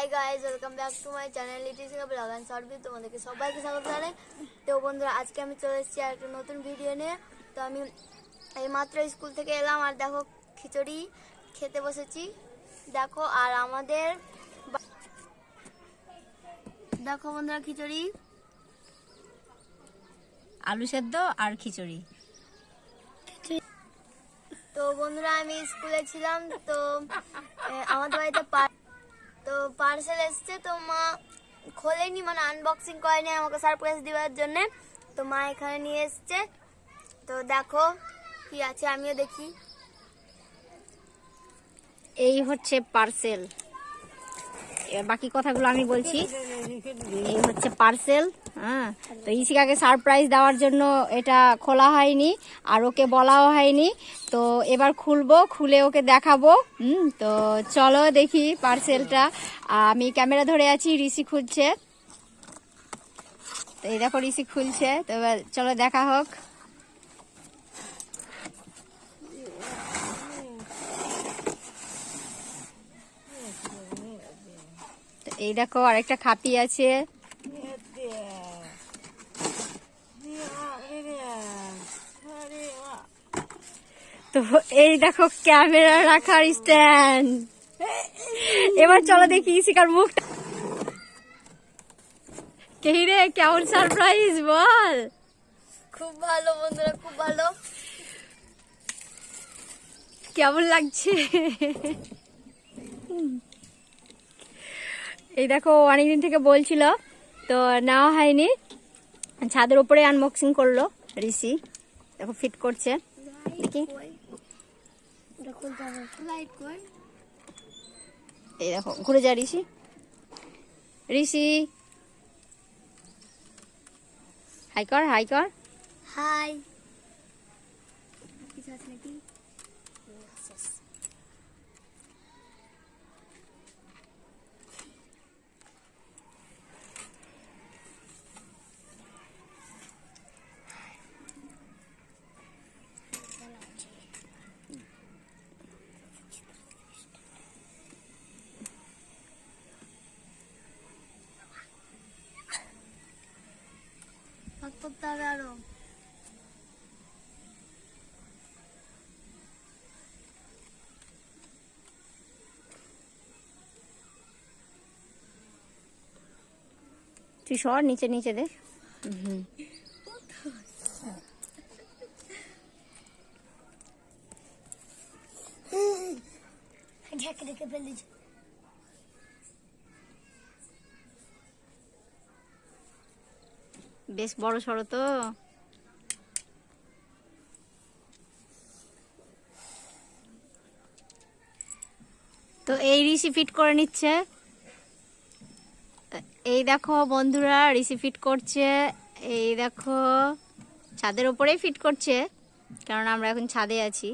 Hi guys welcome back to my channel it is blog and short তোমাদেরকে সবাইকে স্বাগত জানাই। তো বন্ধুরা আজকে আমি চলে এসেছি আর একটা নতুন ভিডিও নিয়ে। তো আমি এই মাত্র স্কুল থেকে এলাম আর দেখো খিচুড়ি খেতে বসেছি। দেখো আর আমাদের দেখো বন্ধুরা খিচুড়ি। আলু সেদ্ধ আর খিচুড়ি। তো বন্ধুরা আমি স্কুলে ছিলাম তো আমাদের বাড়িতে পার্সেল এসছে, তো মা খোলেনি মানে আনবক্সিং করেনি আমাকে সারপ্রাইজ দেওয়ার জন্য। তো মা এখানে নিয়ে এসছে। তো দেখো কি আছে, আমিও দেখি। এই হচ্ছে পার্সেল বাকি কথাগুলো আমি বলছি। এই হচ্ছে পার্সেল হ্যাঁ? তো ইসিকাকে সারপ্রাইজ দেওয়ার জন্য এটা খোলা হয়নি, আর ওকে বলাও হয়নি। তো এবার খুলবো, খুলে ওকে দেখাবো। হুম, তো চলো দেখি পার্সেলটা আমি ক্যামেরা ধরে আছি, ঋষি খুলছে। তো এই দেখো রিসি খুলছে। তো এবার চলো দেখা হোক। এই দেখো আরেকটা খাপি আছে। তো এই দেখো ক্যামেরা রাখার স্ট্যান্ড। এবার চলো দেখি শিকার মুখটা। কে রে কেমন সারপ্রাইজ বল। খুব ভালো বন্ধুরা খুব ভালো। কেমন লাগছে? এই দেখো, অনেকদিন থেকে বলছিল, তো নেওয়া হয়নি। ছাদের উপরে আনবক্সিং করল ঋষি। দেখো ফিট করছে। দেখি। এই দেখো, ঘুরে যা ঋষি। ঋষি। হাই কর হাই কর। হাই করতে হবে আরও। তুই সর নিচে নিচে দে। হুম ঢেকে ঢেকে ফেলেছি বেশ বড় সড়ো তো। তো এই ঋষি ফিট করে নিচ্ছে। এই দেখো বন্ধুরা, ঋষি ফিট করছে। এই দেখো, ছাদের ওপরেই ফিট করছে, কারণ আমরা এখন ছাদে আছি।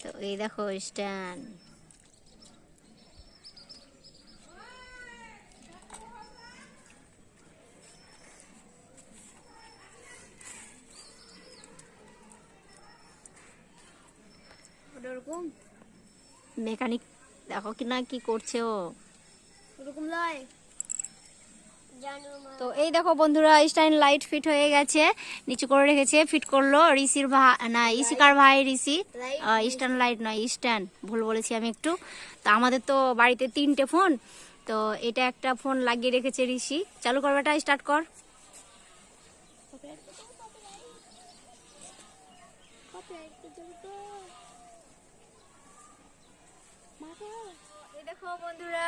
তো এই দেখো স্ট্যান্ড ওটা ওরকম মেকানিক দেখো কি না কি করছে ও। ওরকম লয়? তো এই দেখো বন্ধুরা স্টাইন লাইট ফিট হয়ে গেছে নিচু করে রেখেছে ফিট করল ঋষির ভাই না ইসিকার ভাই ঋষি? স্ট্যান্ড লাইট নয় স্ট্যান্ড ভুল বলেছি আমি একটু। তো আমাদের তো বাড়িতে তিনটে ফোন তো এটা একটা ফোন লাগিয়ে রেখেছে ঋষি। চালু কর বেটা স্টার্ট কর। দেখো বন্ধুরা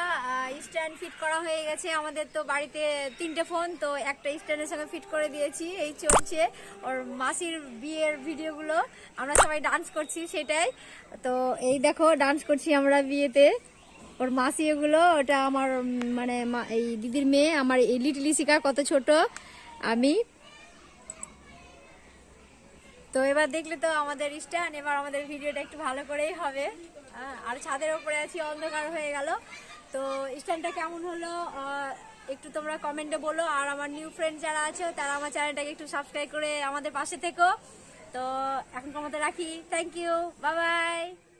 স্ট্যান্ড ফিট করা হয়ে গেছে। আমাদের তো বাড়িতে তিনটে ফোন তো একটা স্ট্যান্ডের সঙ্গে ফিট করে দিয়েছি। এই চলছে ওর মাসির বিয়ের ভিডিওগুলো। আমরা সবাই ডান্স করছি, সেটাই। তো এই দেখো ডান্স করছি আমরা বিয়েতে। ওর মাসি এগুলো, ওটা আমার মানে এই দিদির মেয়ে, আমার এই লিটল ইসিকা কত ছোট, আমি। তো এবার দেখলে তো আমাদের স্ট্যান্ড, এবার আমাদের ভিডিওটা একটু ভালো করেই হবে। আর ছাদের ওপরে আছি, অন্ধকার হয়ে গেল। তো স্ট্যান্ডটা কেমন হলো? একটু তোমরা কমেন্টে বলো। আর আমার নিউ ফ্রেন্ড যারা আছো, তারা আমার চ্যানেলটাকে একটু সাবস্ক্রাইব করে আমাদের পাশে থেকো। তো এখন মতো রাখি। থ্যাংক ইউ বাবাই বাই